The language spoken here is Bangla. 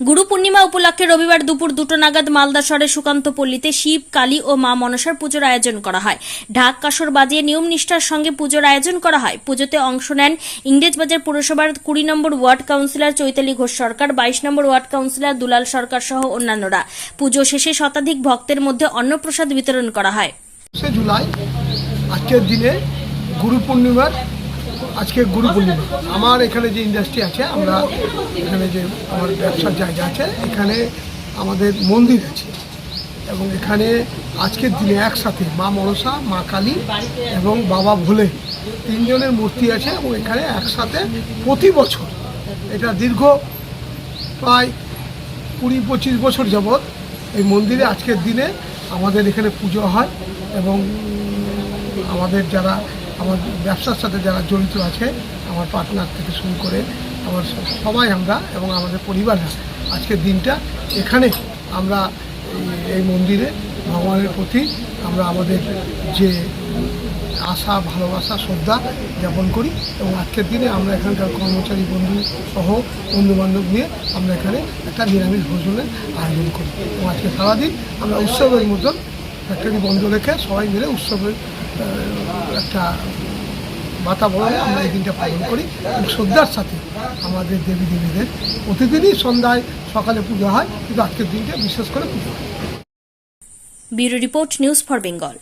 গুরু পূর্ণিমা উপলক্ষে রবিবার দুপুর দুটো নাগাদ মালদা শহরের সুকান্ত পল্লীতে শিব, কালী ও মা মনসার পুজোর আয়োজন করা হয়। ঢাক, কাসর বাজিয়ে নিয়ম নিষ্ঠার সঙ্গে পুজোর আয়োজন করা হয়। পুজোতে অংশ নেন ইংরেজবাজার পুরসভার কুড়ি নম্বর ওয়ার্ড কাউন্সিলর চৈতালি ঘোষ সরকার, বাইশ নম্বর ওয়ার্ড কাউন্সিলর দুলাল সরকার সহ অন্যান্যরা। পুজো শেষে শতাধিক ভক্তের মধ্যে অন্নপ্রসাদ বিতরণ করা হয়। জুলাই, আজকের দিনে গুরু পূর্ণিমার আজকে গুরু পূর্ণিমা আমার এখানে যে ইন্ডাস্ট্রি আছে, আমরা এখানে যে আমার ব্যবসার জায়গা আছে, এখানে আমাদের মন্দির আছে। এবং এখানে আজকের দিনে একসাথে মা মনসা, মা কালী এবং বাবা ভোলে তিনজনের মূর্তি আছে এবং এখানে একসাথে প্রতি বছর, এটা দীর্ঘ প্রায় কুড়ি পঁচিশ বছর যাবৎ এই মন্দিরে আজকের দিনে আমাদের এখানে পুজো হয় এবং আমাদের যারা আমার ব্যবসার সাথে যারা জড়িত আছে, আমার পার্টনার থেকে শুরু করে আমার সবাই আমরা এবং আমাদের পরিবাররা আজকের দিনটা। এখানে আমরা এই- মন্দিরে ভগবানের প্রতি আমরা আমাদের যে আশা, ভালোবাসা, শ্রদ্ধা জ্ঞাপন করি এবং আজকের দিনে আমরা এখানকার কর্মচারী, বন্ধু সহ বন্ধু বান্ধব নিয়ে আমরা এখানে একটা নিরামিষ ভোজনের আয়োজন করি। এবং আজকে সারাদিন আমরা উৎসবের মতন ফ্যাক্টরি বন্ধ রেখে সবাই মিলে উৎসবের একটা বাতাবরণে আমরা এই দিনটা পালন করি এবং শ্রদ্ধার সাথে আমাদের দেবী দেবীদের প্রতিদিনই সন্ধ্যায় সকালে পুজো হয়। কিন্তু আজকের দিনটা বিশেষ করে পুজো হয়। Bureau report news for Bengal.